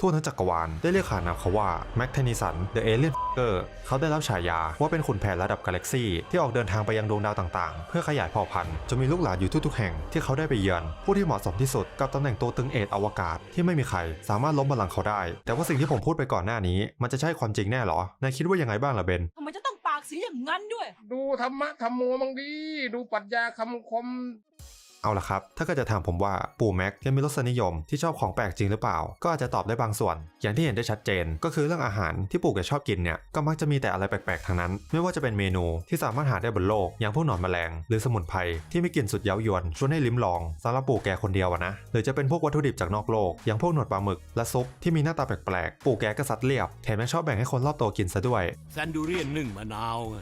ทั่วทั้งจักรวาลได้เรียกขานนามเขาว่าแม็กเทนิสันเดอะเอเลียนเกอร์เขาได้รับฉายาว่าเป็นขุนแผนระดับกาแล็กซี่ที่ออกเดินทางไปยังดวงดาวต่างๆ เพื่อขยายเผ่าพันธุ์จนมีลูกหลานอยู่ทุกๆแห่งที่เขาได้ไปเยือน ผู้ที่เหมาะสมที่สุดกับตำแหน่งตัวตึงเอดอวกาศที่ไม่มีใครสามารถล้มบัลลังก์เขาได้ แต่ว่าสิ่งที่ผมพูดไปก่อนหน้านี้ มันจะใช่ความจริงแน่เหรอนายคิดว่ายังไงบ้างล่ะเบนทำไมจะต้องปากเสียอย่างนั้นด้วย ดูธรรมะธรรมโมมังดี ดูปรัชญาคำคม เอาละครับ ถ้าเกิดจะถามผมว่าปู่แม็กยังมีรสนิยมที่ชอบของแปลกจริงหรือเปล่า ก็อาจจะตอบได้บางส่วน อย่างที่เห็นได้ชัดเจน ก็คือเรื่องอาหารที่ปู่แกชอบกินเนี่ยก็มักจะมีแต่อะไรแปลกๆทั้งนั้น ไม่ว่าจะเป็นเมนูที่สามารถหาได้บนโลก อย่างพวกหนอนแมลง หรือสมุนไพรที่มีกลิ่นสุดเย้ายวนชวนให้ลิ้มลองสำหรับปู่แกคนเดียวอะนะหรือจะเป็นพวกวัตถุดิบจากนอกโลก อย่างพวกหนวดปลาหมึกและซุปที่มีหน้าตาแปลกๆปู่แกก็ซัดเรียบแถมยังชอบแบ่งให้คนรอบตัวกินซะด้วยแซนดูเรียนนึ่งมะนาวไง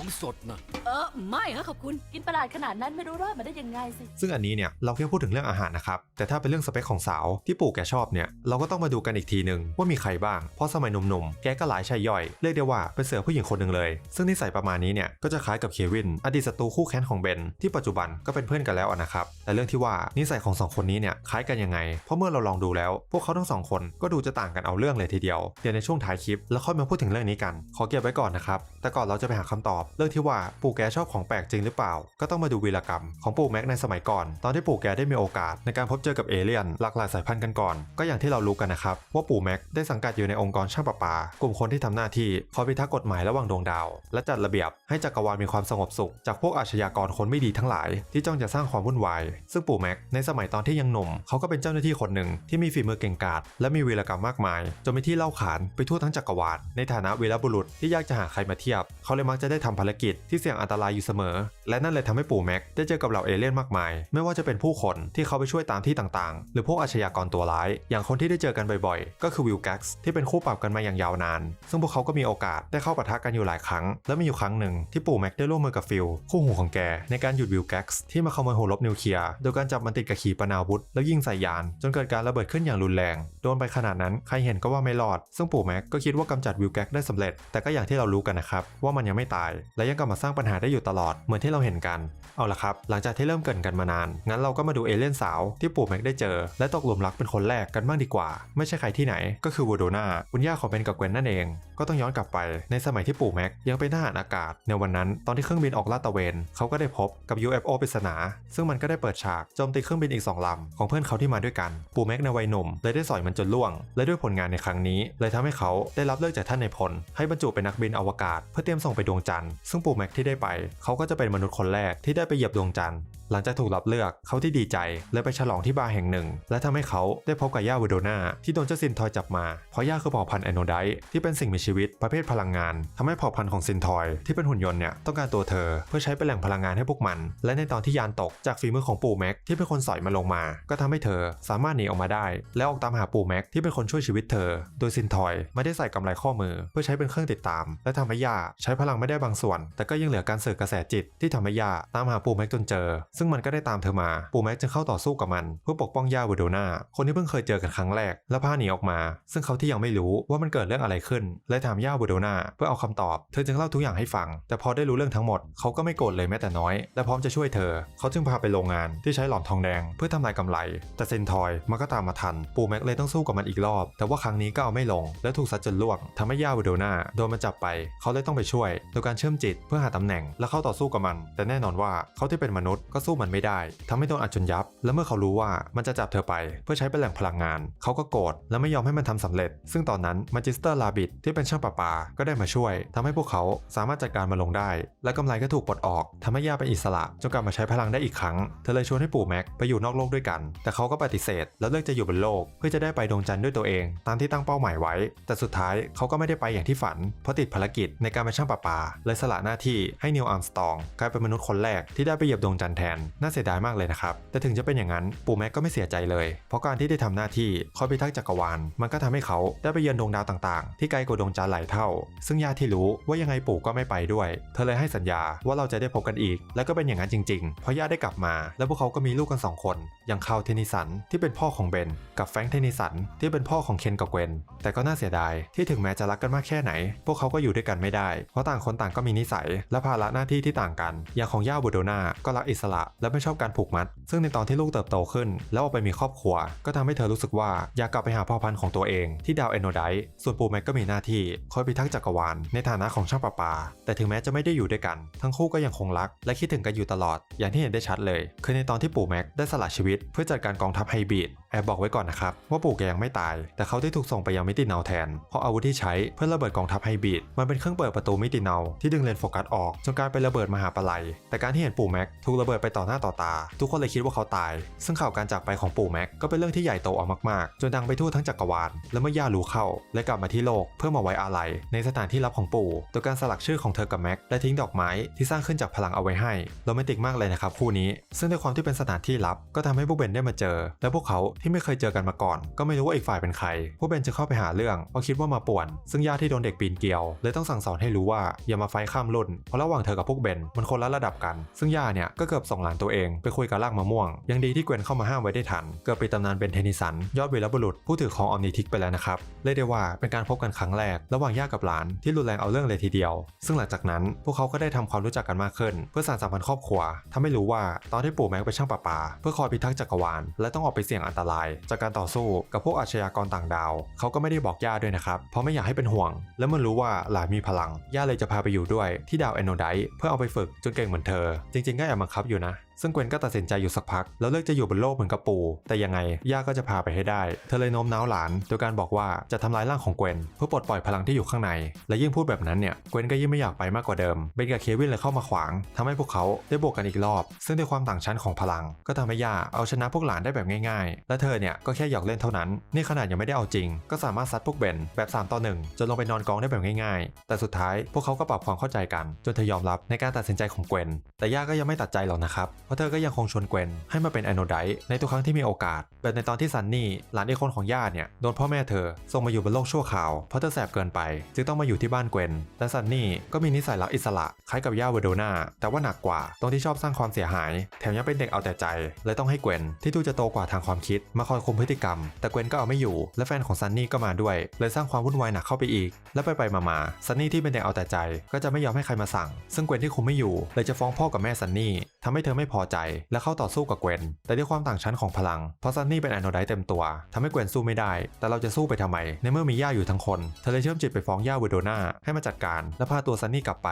ของ สดนะ เออไม่ฮะขอบคุณกินประหลาดขนาดนั้นไม่รู้รอดมาได้ยังไงสิ ซึ่งอันนี้เนี่ยเราแค่พูดถึงเรื่องอาหารนะครับ แต่ถ้าเป็นเรื่องสเปคของสาวที่ปู่แกชอบเนี่ยเราก็ต้องมาดูกันอีกทีหนึ่งว่ามีใครบ้าง เพราะสมัยหนุ่มๆ แกก็หลายชายย่อย เรียกได้ว่าเป็นเสือผู้หญิงคนหนึ่งเลย ซึ่งนิสัยประมาณนี้เนี่ยก็จะคล้ายกับเควิน อดีตศัตรูคู่แค้นของเบนที่ปัจจุบันก็เป็นเพื่อนกันแล้วอะนะครับ แต่เรื่องที่ว่านิสัยของสองคนนี้เนี่ยคล้ายกันยังไง เพราะเมื่อเราลองดูแล้ว พวกเขาทั้งสองคนก็ดูจะต่างกันเอาเรื่องเลยทีเดียว เดี๋ยวในช่วงท้ายคลิปแล้วค่อยมาพูดถึงเรื่องนี้กัน ขอเก็บไว้ก่อนนะครับ แต่ก่อนเราจะไปหาคำตอบเรื่องที่ว่าปู่แกชอบของแปลกจริงหรือเปล่า ก็ต้องมาดูวีรกรรมของปู่แม็กในสมัยก่อน ตอนที่ปู่แกได้มีโอกาสในการพบเจอกับเอเลี่ยนหลากหลายสายพันธุ์กันก่อน ก็อย่างที่เรารู้กันนะครับว่าปู่แม็กได้สังกัดอยู่ในองค์กรช่างประปา กลุ่มคนที่ทำหน้าที่คอยพิทักษ์กฎหมายระหว่างดวงดาว และจัดระเบียบให้จักรวาลมีความสงบสุข จากพวกอาชญากรคนไม่ดีทั้งหลาย ที่จ้องจะสร้างความวุ่นวาย ซึ่งปู่แม็กในสมัยตอนที่ยังหนุ่มเขาก็เป็นเจ้าหน้าที่คนหนึ่งที่มีฝีมือเก่งกาจและมีวีรกรรมมากมายจนเป็นที่เล่าขานไปทั่วทั้งจักรวาลในฐานะวีรบุรุษที่ยากจะหาใครมาเทียบ เขาเลยมักจะได้ทำภารกิจที่เสี่ยงอันตรายอยู่เสมอ และนั่นเลยทำให้ปู่แม็กได้เจอกับเหล่าเอเลี่ยนมากมาย ไม่ว่าจะเป็นผู้คนที่เขาไปช่วยตามที่ต่างๆ หรือพวกอาชญากรตัวร้าย อย่างคนที่ได้เจอกันบ่อยๆ ก็คือวิลแก๊กซ์ที่เป็นคู่ปรับกันมาอย่างยาวนาน ซึ่งพวกเขาก็มีโอกาสได้เข้าปะทะกันอยู่หลายครั้ง และมีอยู่ครั้งหนึ่งที่ปู่แม็กได้ร่วมมือกับฟิลคู่หูของแกในการหยุดวิลแก๊กซ์ที่มาขโมยหัวลบนิวเคลียร์โดยการจับมันติดกับขีปนาวุธ แล้วยิงใส่ยาน จนเกิดการระเบิดขึ้นอย่างรุนแรง โดนไปขนาดนั้นใครเห็นก็ว่าไม่รอด ซึ่งปู่แม็กก็คิดว่ากำจัดวิลแก๊กได้สำเร็จ แต่ก็อย่างที่เรารู้กันนะครับว่ามันยังไม่ตายและยังกลับมาสร้างปัญหาได้อยู่ตลอดเหมือนที่เราเห็นกัน เอาละครับ หลังจากที่เริ่มเกินกันมานาน งั้นเราก็มาดูเอเลี่ยนสาวที่ปู่แม็กได้เจอ และตกหลุมรักเป็นคนแรกกันบ้างดีกว่า ไม่ใช่ใครที่ไหน ก็คือวูโดนาคุณย่าของเบนกับเกวนนั่นเอง ก็ต้องย้อนกลับไปในสมัยที่ปู่แม็กยังเป็นทหารอากาศ ในวันนั้นตอนที่เครื่องบินออกลาดตระเวนเขาก็ได้พบกับ UFO ปริศนา ซึ่งมันก็ได้เปิดฉากโจมตีเครื่องบินอีกสองลำของเพื่อนเขาที่มาด้วยกันปู่แม็กในวัยหนุ่มเลยได้สอยมันจนล่วง และด้วยผลงานในครั้งนี้เลยทำให้เขาได้รับเลือกจากท่านในพลให้บรรจุเป็นนักบินอวกาศ เพื่อเตรียมส่งไปดวงจันทร์ซึ่งปู่แม็กที่ได้ไป เขาก็จะเป็นมนุษย์คนแรกที่ได้ไปเหยียบดวงจันทร์ หลังจากถูกรับเลือกเขาที่ดีใจเลยไปฉลองที่บาร์แห่งหนึ่ง และทำให้เขาได้พบกับย่าวโดนาที่โดนเจ้าซินทอยจับมา เพราะย่าคือเผ่าพันธุ์แอนโนไดต์ที่เป็นสิ่งมีชีวิตประเภทพลังงานทำให้เผ่าพันธุ์ของซินทอยที่เป็นหุ่นยนต์เนี่ยต้องการตัวเธอ เพื่อใช้เป็นแหล่งพลังงานให้พวกมัน และในตอนที่ยานตกจากฝีมือของปู่แม็กที่เป็นคนสอยมาลงมา ก็ทำให้เธอสามารถหนีออกมาได้ และออกตามหาปู่แม็กที่เป็นคนช่วยชีวิตเธอ โดยซินทอยไม่ได้ใส่กำไรข้อมือ เพื่อใช้เป็นเครื่องติดตาม และทำให้ย่าใช้พลังไม่ได้บางส่วน แต่ก็ยังเหลือการสื่อกระแสจิตที่ทำให้ย่าตามหาปู่แม็กจนเจอซึ่งมันก็ได้ตามเธอมาปู่แม็กจึงเข้าต่อสู้กับมัน เพื่อปกป้องย่าวูโดนาคนที่เพิ่งเคยเจอกันครั้งแรก และพาหนีออกมา ซึ่งเขาที่ยังไม่รู้ว่ามันเกิดเรื่องอะไรขึ้นเลยถามย่าวูโดนาเพื่อเอาคำตอบ เธอจึงเล่าทุกอย่างให้ฟัง แต่พอได้รู้เรื่องทั้งหมดเขาก็ไม่โกรธเลยแม้แต่น้อย และพร้อมจะช่วยเธอ เขาจึงพาไปโรงงานที่ใช้หลอมทองแดงเพื่อทำลายกำไร แต่เซนทอยมันก็ตามมาทัน ปู่แม็กเลยต้องสู้กับมันอีกรอบ แต่ว่าครั้งนี้ก็เอาไม่ลง และถูกซัดจนล่วงทำให้ย่าวูโดนาโดนมันจับไป เขาเลยต้องไปช่วยโดยการเชื่อมจิตเพื่อหาตำแหน่งและเข้าต่อสู้กับมัน แต่แน่นอนว่าเขาที่เป็นมนุษย์ก็สู้มันไม่ได้ทำให้โดนอัดจนยับ และเมื่อเขารู้ว่ามันจะจับเธอไป เพื่อใช้เป็นแหล่งพลังงาน เขาก็โกรธและไม่ยอมให้มันทำสำเร็จ ซึ่งตอนนั้นมาจิสเตอร์ลาบิดที่เป็นช่างประปา ก็ได้มาช่วยทำให้พวกเขาสามารถจัดการมันลงได้ และกำไรก็ถูกปลดออกทำให้ย่าเป็นอิสระจนกลับมาใช้พลังได้อีกครั้ง เธอเลยชวนให้ปู่แม็กไปอยู่นอกโลกด้วยกัน แต่เขาก็ปฏิเสธ แล้วเลือกจะอยู่บนโลก เพื่อจะได้ไปดวงจันทร์ด้วยตัวเอง ตามที่ตั้งเป้าหมายไว้ แต่สุดท้ายเขาก็ไม่ได้ไปอย่างที่ฝัน เพราะติดภารกิจในการเป็นช่างประปาเลยสละหน้าที่ให้นิวอาร์มสตองกลายเป็นมนุษย์คนแรกที่ได้ไปเหยียบดวงจันทร์แทนน่าเสียดายมากเลยนะครับ แต่ถึงจะเป็นอย่างนั้นปู่แม็กก็ไม่เสียใจเลย เพราะการที่ได้ทำหน้าที่คอยพิทักษ์จักรวาล มันก็ทำให้เขาได้ไปเยือนดวงดาวต่างๆ ที่ไกลกว่าดวงจันทร์หลายเท่า ซึ่งญาติที่รู้ว่ายังไงปู่ก็ไม่ไปด้วย เธอเลยให้สัญญาว่าเราจะได้พบกันอีก และก็เป็นอย่างนั้นจริงๆ เพราะญาติได้กลับมา และพวกเขาก็มีลูกกันสองคน อย่างคาวเทนิสันที่เป็นพ่อของเบน กับแฟรงค์เทนนิสันที่เป็นพ่อของเคนกับเกวน แต่ก็น่าเสียดายที่ถึงแม้จะรักกันมากแค่ไหน พวกเขาก็อยู่ด้วยกันไม่ได้ เพราะต่างคนต่างก็มีนิสัย และภาระหน้าที่ที่ต่างกัน อย่างของย่าบูโดนาก็รักอิสระและไม่ชอบการผูกมัด ซึ่งในตอนที่ลูกเติบโตขึ้น แล้วออกไปมีครอบครัว ก็ทำให้เธอรู้สึกว่าอยากกลับไปหาพ่อพันธุ์ของตัวเองที่ดาวเอโนไดายส่วนปู่แม็กก็มีหน้าที่คอยพิทักษ์จักรวาลในฐานะของช่างประปา แต่ถึงแม้จะไม่ได้อยู่ด้วยกัน ทั้งคู่ก็ยังคงรัก และคิดถึงกันอยู่ตลอด อย่างที่เห็นได้ชัดเลย คือในตอนที่ปู่แม็กได้สละชีวิต เพื่อจัดการกองทัพไฮบริดแอบบอกไว้ก่อนนะครับ ว่าปู่แกยังไม่ตาย แต่เขาได้ถูกส่งไปยังมิติเนาแทน เพราะอาวุธที่ใช้เพื่อระเบิดกองทัพไฮบริดมันเป็นเครื่องเปิดประตูมิติเนาที่ดึงเลนโฟกัสออกจนกลายเป็นระเบิดมหาปลัย แต่การที่เห็นปู่แม็กถูกระเบิดไปต่อหน้าต่อตา ทุกคนเลยคิดว่าเขาตาย ซึ่งข่าวการจากไปของปู่แม็กก็เป็นเรื่องที่ใหญ่โตเอามากๆ จนดังไปทั่วทั้งจักรวาลและเมื่อย่ารู้เข้าเลยกลับมาที่โลกเพื่อมาไว้อาลัยในสถานที่ลับของปู่โดยการสลักชื่อของเธอกับแม็กและทิ้งดอกไม้ที่สร้างขึ้นจากพลังเอาไว้ให้โรแมนติกมากเลยนะครับคู่นี้ ซึ่งในความที่เป็นสถานที่ลับก็ทำให้พวกเบนได้มาเจอ และพวกเขาที่ไม่เคยเจอกันมาก่อน ก็ไม่รู้ว่าอีกฝ่ายเป็นใครพวกเบนจะเข้าไปหาเรื่องเพราะคิดว่ามาป่วน ซึ่งญาติที่โดนเด็กปีนเกลียวเลยต้องสั่งสอนให้รู้ว่าอย่ามาไฟข้ามรุ่น เพราะระหว่างเธอกับพวกเบนมันคนละระดับกัน ซึ่งย่าเนี่ยก็เกือบส่งหลานตัวเองไปคุยกับรากมะม่วง ยังดีที่เกวนเข้ามาห้ามไว้ได้ทัน เกือบปิดตำนานเบนเทนิสัน ยอดวีรบุรุษผู้ถือของออมนิทิกไปแล้วนะครับเรียกได้ว่าเป็นการพบกันครั้งแรก ระหว่างย่ากับหลานที่รุนแรงเอาเรื่องเลยทีเดียว ซึ่งหลังจากนั้นพวกเขาก็ได้ทำความรู้จักกันมากขึ้น เพื่อสานสัมพันธ์ครอบครัวทำให้รู้ว่าตอนที่ปู่แม็กเป็นช่างประปา เพื่อคอยพิทักษ์จักรวาลและต้องออกไปเสี่ยงอันตลาย จากการต่อสู้กับพวกอาชญากรต่างดาว เขาก็ไม่ได้บอกย่าด้วยนะครับเพราะไม่อยากให้เป็นห่วง และเมื่อรู้ว่าหลานมีพลังย่าเลยจะพาไปอยู่ด้วยที่ดาวแอนโนไดเพื่อเอาไปฝึกจนเก่งเหมือนเธอ จริงๆก็แอบบังคับอยู่นะ ซึ่งเกวนก็ตัดสินใจอยู่สักพัก แล้วเลือกจะอยู่บนโลกเหมือนกับปู่แต่ยังไงย่าก็จะพาไปให้ได้ เธอเลยโน้มน้าวหลาน โดยการบอกว่าจะทำลายร่างของเกวนเพื่อปลดปล่อยพลังที่อยู่ข้างใน และยิ่งพูดแบบนั้นเนี่ยเกวนก็ยิ่งไม่อยากไปมากกว่าเดิมเบนกับเควินเลยเข้ามาขวางทำให้พวกเขาได้บวกกันอีกรอบ ซึ่งด้วยความต่างชั้นของพลัง ก็ทำให้ย่าเอาชนะพวกหลานได้แบบง่ายๆ และเธอเนี่ยก็แค่หยอกเล่นเท่านั้น นี่ขนาดยังไม่ได้เอาจริง ก็สามารถซัดพวกเบนแบบ3ต่อ1จนลงไปนอนกองได้แบบง่ายๆ แต่สุดท้ายพวกเขาก็ปรับความเข้าใจกัน จนเธอยอมรับในการตัดสินใจของเกวนแต่ย่าก็ยังไม่ตัดใจหรอกนะครับเพราะเธอก็ยังคงชวนเกวนให้มาเป็นแอนโนไดต์ในทุกครั้งที่มีโอกาส แบบในตอนที่ซันนี่หลานอีกคนของย่าเนี่ยโดนพ่อแม่เธอส่งมาอยู่บนโลกชั่วคราวเพราะเธอแสบเกินไป จึงต้องมาอยู่ที่บ้านเกวนแต่ซันนี่ก็มีนิสัยรักอิสระคล้ายกับย่าเวโดนาแต่ว่าหนักกว่าตรงที่ชอบสร้างความเสียหาย แถมยังเป็นเด็กเอาแต่ใจเลยต้องให้เกวนที่ดูจะโตกว่าทางความคิด มาคอยคุมพฤติกรรม แต่เกวนก็เอาไม่อยู่ และแฟนของซันนี่ก็มาด้วย เลยสร้างความวุ่นวายหนักเข้าไปอีก และไปไปมาๆซันนี่ที่เป็นเด็กเอาแต่ใจ ก็จะไม่ยอมให้ใครมาสั่ง ซึ่งเกวนที่คุมไม่อยู่เลยจะฟ้องพ่อกับแม่ซันนี่ทำให้เธอไม่พอใจ และเข้าต่อสู้กับเกวน แต่ด้วยความต่างชั้นของพลัง เพราะซันนี่เป็นแอนโนไดเต็มตัวทำให้เกวนสู้ไม่ได้ แต่เราจะสู้ไปทำไม ในเมื่อมีย่าอยู่ทั้งคน เธอเลยเชื่อมจิตไปฟ้องย่าเวโดนาให้มาจัดการ และพาตัวซันนี่กลับไป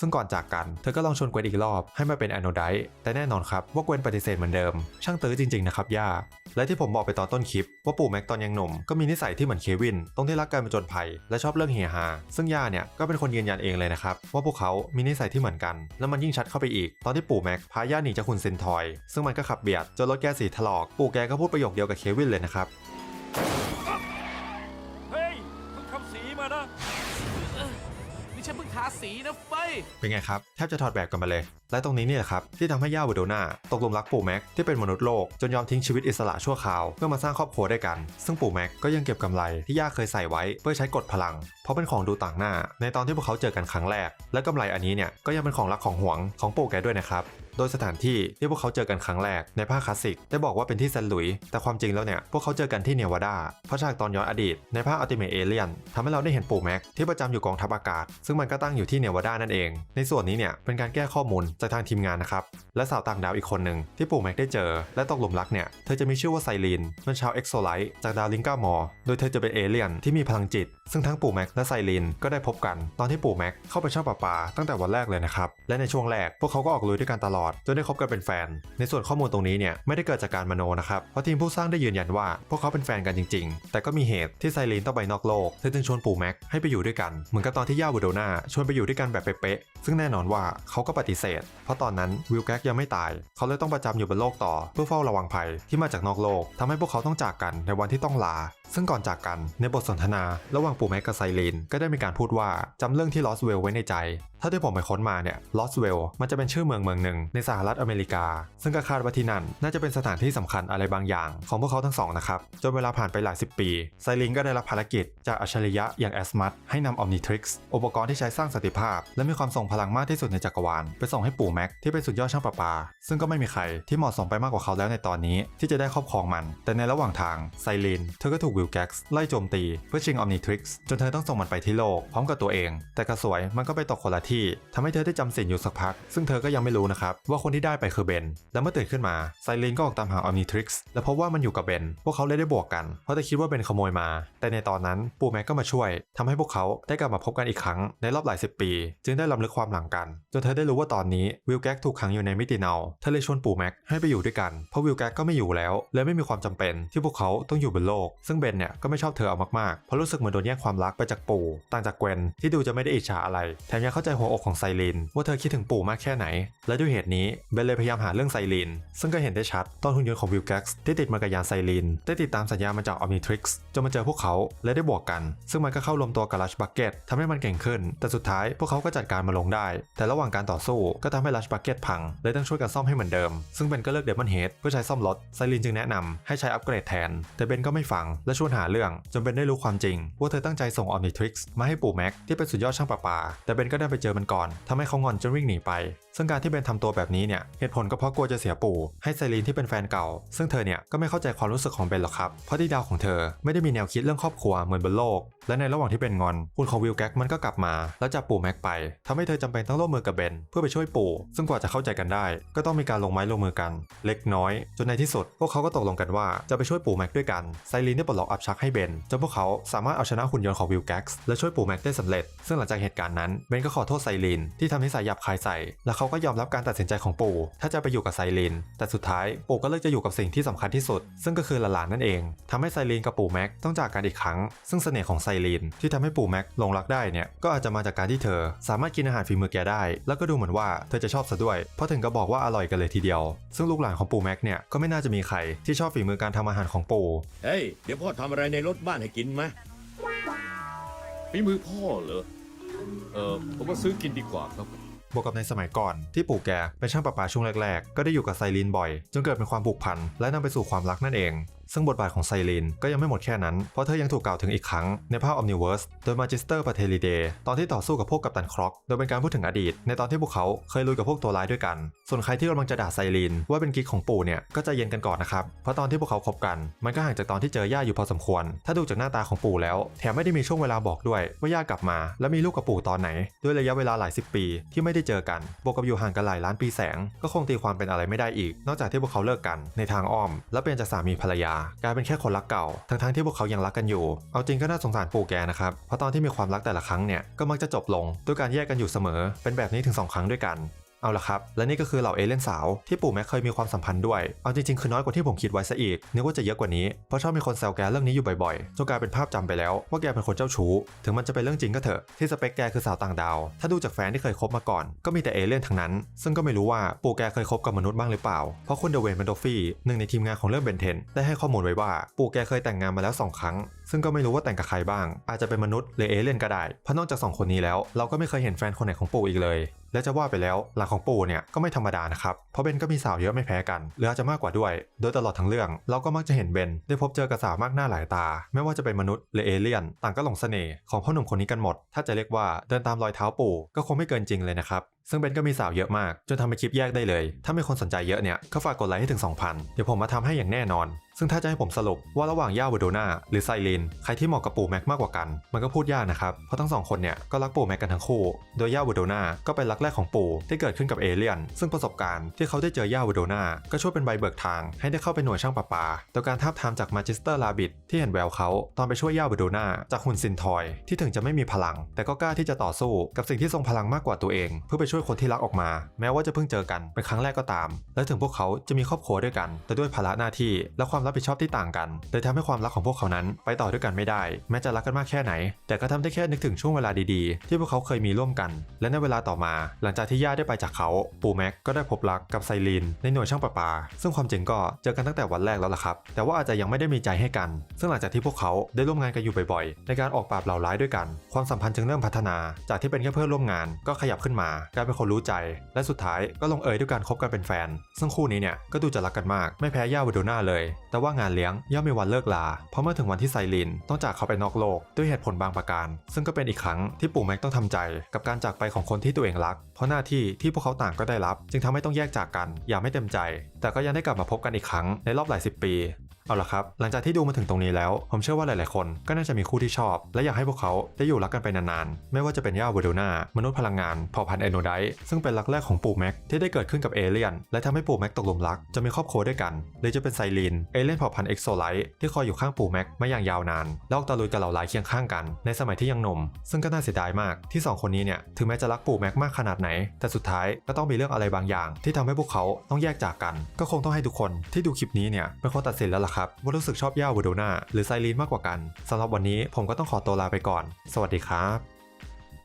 ซึ่งก่อนจากกัน เธอก็ลองชวนเกวนอีกรอบให้มาเป็นแอนโนไดแต่แน่นอนครับว่าเกวนปฏิเสธเหมือนเดิม ช่างตื้อจริงๆนะครับย่าและที่ผมบอกไปตอนต้นคลิป ว่าปู่แม็กตอนยังหนุ่มก็มีนิสัยที่เหมือนเควิน ตรงที่รักการผจญภัย และชอบเรื่องเฮฮาซึ่งย่าเนี่ยก็เป็นคนยืนยันเองเลยนะครับ ว่าพวกเขามีนิสัยที่เหมือนกัน แล้วมันยิ่งชัดเข้าไปอีก ตอนที่ปู่แม็กพาย่าหนีจากคุณเซนทอย ซึ่งมันก็ขับเบียดจนรถแกสีถลอก ปู่แกก็พูดประโยคเดียวกับเควินเลยนะครับเฮ้ยเพิ่งทำสีมานะนี่ฉันเพิ่งทาสีนะ เฟ้ยเป็นไงครับ แทบจะถอดแบบกันมาเลย และตรงนี้นี่แหละครับ ที่ทำให้ย่าวิโดนาตกหลุมรักปู่แม็กที่เป็นมนุษย์โลกจนยอมทิ้งชีวิตอิสระชั่วคราวเพื่อมาสร้างครอบครัวด้วยกัน ซึ่งปู่แม็กก็ยังเก็บกำไรที่ย่าเคยใส่ไว้เพื่อใช้กดพลัง เพราะเป็นของดูต่างหน้า ในตอนที่พวกเขาเจอกันครั้งแรก และกำไรอันนี้เนี่ยก็ยังเป็นของรักของหวงของปู่แกด้วยนะครับ โดยสถานที่ที่พวกเขาเจอกันครั้งแรกในภาคคลาสสิกได้บอกว่าเป็นที่เซนต์หลุยส์แต่ความจริงแล้วเนี่ยพวกเขาเจอกันที่เนวาดาเพราะฉากตอนย้อนอดีต ในภาคอัลติเมทเอเลียนทำให้เราได้เห็นปู่แม็กที่ประจำอยู่กองทัพอากาศ ซึ่งมันก็ตั้งอยู่ที่เนวาดานั่นเอง ในส่วนนี้เนี่ยเป็นการแก้ข้อมูลจากทางทีมงานนะครับและสาวต่างดาวอีกคนหนึ่งที่ปู่แม็กได้เจอ และตกหลุมรักเนี่ยเธอจะมีชื่อว่าไซรีนเป็นชาวเอ็กโซไลท์จากดาวลิงก้ามอร์โดยเธอจะเป็นเอเลี่ยนที่มีพลังจิต ซึ่งทั้งปู่แม็กและไซรีนก็ได้พบกันตอนที่ปู่แม็กเข้าไปเช่าป่าปาตั้งแต่วันแรกเลยนะครับและในช่วงแรกพวกเขาก็ออกลุยด้วยกันตลอดจนได้คบกันเป็นแฟน ในส่วนข้อมูลตรงนี้เนี่ยไม่ได้เกิดจากการมโนนะครับเพราะทีมผู้สร้างได้ยืนยันว่า พวกเขาเป็นแฟนกันจริง ๆ แต่ก็มีเหตุที่ไซรีนต้องไปนอกโลกเธอจึงชวนปู่แม็กให้ไปอยู่ด้วยกันเหมือนกับตอนที่ย่าวูโดนาชวนไปอยู่ด้วยกันแบบเป๊ะๆซึ่งแน่นอนว่าเขาก็ปฏิเสธ เพราะตอนนั้นวิลแก๊กยังไม่ตาย เขาเลยต้องประจำอยู่บนโลกต่อ เพื่อเฝ้าระวังภัยที่มาจากนอกโลกทำให้พวกเขาต้องจากกันในวันที่ต้องลา ซึ่งก่อนจากกันในบทสนทนา ระหว่างปู่แม็กกับไซรีนก็ได้มีการพูดว่าจำเรื่องที่ลอสเวลไว้ในใจ ถ้าที่ผมไปค้นมาเนี่ยลอสเวลมันจะเป็นชื่อเมืองเมืองหนึ่งในสหรัฐอเมริกา ซึ่งก็คาดว่าที่นั่นน่าจะเป็นสถานที่สำคัญอะไรบางอย่าง ของพวกเขาทั้งสองนะครับจนเวลาผ่านไปหลายสิบปี ไซรินก็ได้รับภารกิจจากอัจฉริยะอย่างแอสมัตให้นำออมนิทริกซ์อุปกรณ์ที่ใช้สร้างสติภาพ และมีความทรงพลังมากที่สุดในจักรวาล ไปส่งให้ปู่แม็กที่เป็นสุดยอดช่างประปา ซึ่งก็ไม่มีใครที่เหมาะสมไปมากกว่าเขาแล้วในตอนนี้ ที่จะได้ครอบครองมัน แต่ในระหว่างทางไซรินเธอก็ถูกวิลแก็กซ์ไล่โจมตีเพื่อชิงออมนิทริกซ์จนเธอต้องส่งมันไปที่โลกพร้อมกับตัวเอง แต่กระสวยมันก็ไปตกคนละททำให้เธอได้จำสินอยู่สักพัก ซึ่งเธอก็ยังไม่รู้นะครับว่าคนที่ได้ไปคือเบน และเมื่อตื่นขึ้นมาไซเลนก็ออกตามหาออมนิทริกซ์และพบว่ามันอยู่กับเบน พวกเขาเลยได้บวกกัน เพราะเธอคิดว่าเบนขโมยมา แต่ในตอนนั้นปู่แม็กก็มาช่วยทำให้พวกเขาได้กลับมาพบกันอีกครั้งในรอบหลายสิบปี จึงได้ลำลึกความหลังกัน จนเธอได้รู้ว่าตอนนี้วิลแก๊กถูกขังอยู่ในมิติเนาเธอเลยชวนปู่แม็กให้ไปอยู่ด้วยกันเพราะวิลแก๊กก็ไม่อยู่แล้วและไม่มีความจำเป็นที่พวกเขาต้องอยู่บนโลก ซึ่งเบนเนี่ยก็ไม่ชอบเธอเอามากๆเพราะรู้สึกเหมือนโดนแย่งความรักไปจากปู่ต่างจากเกวนที่ดูจะไม่ได้อิจฉาอะไรแถมยังเข้าใจหัวอกของไซริน ว่าเธอคิดถึงปู่มากแค่ไหน และด้วยเหตุนี้เบนเลยพยายามหาเรื่องไซริน ซึ่งก็เห็นได้ชัดตอนหุ่นยนต์ของวิลแก๊กที่ติดมากับยานไซริน ได้ติดตามสัญญาณมาจากออมนิทริกซ์จนมาเจอพวกเขาและได้บวกกัน ซึ่งมันก็เข้ารวมตัวกับลัชบักเก็ตทำให้มันเก่งขึ้น แต่สุดท้ายพวกเขาก็จัดการมาลงได้ แต่ระหว่างการต่อสู้ก็ทำให้ลัชบักเก็ตพังเลยต้องช่วยกันซ่อมให้เหมือนเดิม ซึ่งเบนก็เลือกเดมอนเฮดเพื่อใช้ซ่อมรถไซรินจึงแนะนำให้ใช้อัปเกรดแทน แต่เบนก็ไม่ฟังและชวนหาเรื่องจนเบนได้รู้ความจริง ว่าเธอตั้งใจส่งออมนิทริกซ์มาให้ปู่แม็กที่เป็นสุดยอดช่างประปา แต่เบนก็ได้ไปเจอมันก่อนทำให้เขางอนจนวิ่งหนีไป ซึ่งการที่เบนทำตัวแบบนี้เนี่ยเหตุผลก็เพราะกลัวจะเสียปู่ ให้ไซรินที่เป็นแฟนเก่า ซึ่งเธอเนี่ยก็ไม่เข้าใจความรู้สึกของเบนหรอกครับเพราะที่ดาวของเธอไม่ได้มีแนวคิดเรื่องครอบครัวเหมือนบนโลก และในระหว่างที่เบนงอนหุ่นของวิลแก๊กมันก็กลับมาแล้วจับปู่แม็กไปทำให้เธอจำเป็นต้องร่วมมือกับเบนเพื่อไปช่วยปู่ ซึ่งกว่าจะเข้าใจกันได้ ก็ต้องมีการลงไม้ลงมือกัน เล็กน้อย จนในที่สุด พวกเขาก็ตกลงกันว่าจะไปช่วยปู่แม็กด้วยกันไซรินได้ปลดล็อกอัพชักให้เบนจนพวกเขาสามารถเอาชนะหุ่นยนต์ของวิลแก๊กและช่วยปู่แม็กได้สำเร็จ ซึ่งหลังจากเหตุการณ์นั้นเบนก็ขอโทษไซรินที่ทำให้สายหยาบคายใส่และเขาก็ยอมรับการตัดสินใจของปู่ ถ้าจะไปอยู่กับไซริน แต่สุดท้ายปู่ก็เลือกจะอยู่กับสิ่งที่สำคัญที่สุด ซึ่งก็คือหลานๆนั่นเองทำให้ไซรินกับปู่แม็กต้องจากกันอีกครั้ง ซึ่งเสน่ห์ของไซรินที่ทำให้ปู่แม็กหลงรักได้เนี่ยก็อาจจะมาจากการที่เธอ สามารถกินอาหารฝีมือแกได้ แล้วก็ดูเหมือนว่าเธอจะชอบซะด้วย เพราะถึงก็บอกว่าอร่อยกันเลยทีเดียว ซึ่งลูกหลานของปู่แม็กเนี่ยก็ไม่น่าจะมีใครที่ชอบฝีมือการทำอาหารของปู่ เฮ้ยเดี๋ยวพ่อทำอะไรในรถบ้านให้กินไหมฝีมือพ่อเหรอเออผมว่าซื้อกินดีกว่าครับ บวกกับในสมัยก่อนที่ปู่แกเป็นช่างประปาช่วงแรกๆ ก็ได้อยู่กับไซรินบ่อย จนเกิดเป็นความผูกพันและนำไปสู่ความรักนั่นเอง ซึ่งบทบาทของไซรีนก็ยังไม่หมดแค่นั้น เพราะเธอยังถูกกล่าวถึงอีกครั้งในภาค Omniverse โดยมาจิสเตอร์ปาเทลิเดตอนที่ต่อสู้กับพวกกัปตันครอก โดยเป็นการพูดถึงอดีต ในตอนที่พวกเขาเคยลุยกับพวกตัวร้ายด้วยกัน ส่วนใครที่กำลังจะด่าไซรีนว่าเป็นกิ๊กของปู่เนี่ยก็จะเย็นกันก่อนนะครับ เพราะตอนที่พวกเขาคบกัน มันก็ห่างจากตอนที่เจอย่าอยู่พอสมควร ถ้าดูจากหน้าตาของปู่แล้ว แถมไม่ได้มีช่วงเวลาบอกด้วยว่าย่ากลับมา และมีลูกกับปู่ตอนไหน ด้วยระยะเวลาหลายสิบปี ที่ไม่ได้เจอกันบวกกับอยู่ห่างกันหลายล้านปีแสง ก็คงตีความเป็นอะไรไม่ได้อีก นอกจากที่พวกเขาเลิกกันในทางอ้อม และเปลี่ยนจากสามีภรรยากลายเป็นแค่คนรักเก่า ทั้งๆที่พวกเขายังรักกันอยู่ เอาจริงก็น่าสงสารปู่แกนะครับ เพราะตอนที่มีความรักแต่ละครั้งเนี่ย ก็มักจะจบลงด้วยการแยกกันอยู่เสมอ เป็นแบบนี้ถึงสองครั้งด้วยกัน เอาละครับ และนี่ก็คือเหล่าเอเลี่ยนสาวที่ปู่แม็กเคยมีความสัมพันธ์ด้วย เอาจริงๆ คือน้อยกว่าที่ผมคิดไว้ซะอีก นึกว่าจะเยอะกว่านี้ เพราะชอบมีคนแซวแกเรื่องนี้อยู่บ่อยๆ จนกลายเป็นภาพจำไปแล้วว่าแกเป็นคนเจ้าชู้ ถึงมันจะเป็นเรื่องจริงก็เถอะ ที่สเปคแกคือสาวต่างดาว ถ้าดูจากแฟนที่เคยคบมาก่อน ก็มีแต่เอเลี่ยนทั้งนั้น ซึ่งก็ไม่รู้ว่าปู่แกเคยคบกับมนุษย์บ้างหรือเปล่า เพราะคุณเดเวนเมนโดฟี่หนึ่งในทีมงานของเรื่องเบนเทนได้ให้ข้อมูลไว้ว่าปู่แกเคยแต่งงานมาแล้วสองครั้ง ซึ่งก็ไม่รู้ว่าแต่งกับใครบ้าง อาจจะเป็นมนุษย์หรือเอเลี่ยนก็ได้เพราะนอกจากสองคนนี้แล้วเราก็ไม่เคยเห็นแฟนคนไหนของปู่อีกเลย และจะว่าไปแล้วหลังของปู่เนี่ยก็ไม่ธรรมดานะครับ เพราะเบนก็มีสาวเยอะไม่แพ้กันหรืออาจจะมากกว่าด้วย โดยตลอดทั้งเรื่องเราก็มักจะเห็นเบนได้พบเจอกับสาวมากหน้าหลายตา ไม่ว่าจะเป็นมนุษย์หรือเอเลี่ยน ต่างก็หลงเสน่ห์ของพ่อหนุ่มคนนี้กันหมด ถ้าจะเรียกว่าเดินตามรอยเท้าปู่ก็คงไม่เกินจริงเลยนะครับ ซึ่งเบนก็มีสาวเยอะมาก จนทำเป็นคลิปแยกได้เลย ถ้ามีคนสนใจเยอะเนี่ยก็ฝากกดไลค์ให้ถึง 2,000 เดี๋ยวผมมาทำให้อย่างแน่นอน ซึ่งถ้าจะให้ผมสรุปว่าระหว่างย่าวโดนาหรือไซริน ใครที่เหมาะกับปู่แม็กมากกว่ากัน มันก็พูดยากนะครับ เพราะทั้งสองคนเนี่ยก็รักปู่แม็กกันทั้งคู่ โดยย่าวโดนาก็เป็นรักแรกของปู่ที่เกิดขึ้นกับเอเลียน ซึ่งประสบการณ์ที่เขาได้เจอย่าวโดนาก็ช่วยเป็นใบเบิกทางให้ได้เข้าไปหน่วยช่างประปาโดยการทาบทามจากมาจิสเตอร์ลาบิดที่เห็นแววเขาตอนไปช่วยย่าวโดนาจากหุ่นซินทอยที่ถึงจะไม่มีพลัง แต่ก็กล้าที่จะต่อสู้กับสิ่งที่ทรงพลังมากกว่าตัวเอง เพื่อไปช่วยคนที่รักออกมา แม้ว่าจะเพิ่งเจอกันเป็นครั้งแรกก็ตาม และถึงพวกเขาจะมีครอบครัวด้วยกัน แต่ด้วยภาระหน้าที่และความรับผิดชอบที่ต่างกันเลยทำให้ความรักของพวกเขานั้น ไปต่อด้วยกันไม่ได้ แม้จะรักกันมากแค่ไหน แต่ก็ทำได้แค่นึกถึงช่วงเวลาดีๆ ที่พวกเขาเคยมีร่วมกัน และในเวลาต่อมา หลังจากที่ย่าได้ไปจากเขา ปู่แม็กก็ได้พบรักกับไซรีนในหน่วยช่างประปา ซึ่งความจริงก็เจอกันตั้งแต่วันแรกแล้วล่ะครับ แต่ว่าอาจจะยังไม่ได้มีใจให้กัน ซึ่งหลังจากที่พวกเขาได้ร่วมงานกันอยู่บ่อยๆ ในการออกปราบเหล่าร้ายด้วยกัน ความสัมพันธ์จึงเริ่มพัฒนา จากที่เป็นแค่เพื่อนร่วมงานก็ขยับขึ้นมากลายเป็นคนรู้ใจ และสุดท้ายก็ลงเอยด้วยการคบกันเป็นแฟน ซึ่งคู่นี้เนี่ยก็ดูจะรักกันมาก ไม่แพ้ย่าวาโดนาเลย แต่ว่างานเลี้ยงย่อมมีวันเลิกลา เพราะเมื่อถึงวันที่ไซรินต้องจากเขาไปนอกโลกด้วยเหตุผลบางประการ ซึ่งก็เป็นอีกครั้งที่ปู่แม็กต้องทำใจ กับการจากไปของคนที่ตัวเองรัก เพราะหน้าที่ที่พวกเขาต่างก็ได้รับ จึงทำให้ต้องแยกจากกันอย่างไม่เต็มใจ แต่ก็ยังได้กลับมาพบกันอีกครั้งในรอบหลายสิบปี เอาละครับ หลังจากที่ดูมาถึงตรงนี้แล้ว ผมเชื่อว่าหลายๆคน ก็น่าจะมีคู่ที่ชอบ และอยากให้พวกเขาได้อยู่รักกันไปนานๆ ไม่ว่าจะเป็นย่าเวโดนามนุษย์พลังงานเผ่าพันธุ์เอโนไดซึ่งเป็นรักแรกของปู่แม็กที่ได้เกิดขึ้นกับเอเลียน และทำให้ปู่แม็กตกหลุมรักจะมีครอบครัวด้วยกันหรือจะเป็นไซลีนเอเลียนเผ่าพันธุ์เอ็กโซไลท์ที่คอยอยู่ข้างปู่แม็กมาอย่างยาวนานแล้วออกตะลุยกับเหล่าหลายเคียงข้างกัน ในสมัยที่ยังหนุ่ม ซึ่งก็น่าเสียดายมากที่สองคนนี้เนี่ยถึงแม้จะรักปู่แม็กมากขนาดไหน แต่สุดท้ายก็ต้องมีเรื่องอะไรบางอย่าง ที่ทำให้พวกเขาต้องแยกจากกัน ก็คงต้องให้ทุกคนที่ดูคลิปนี้เนี่ยเป็นคนตัดสินแล้วล่ะครับว่ารู้สึกชอบย่าเวโดนาหรือไซรีนมากกว่ากันสำหรับวันนี้ผมก็ต้องขอตัวลาไปก่อน สวัสดีครับ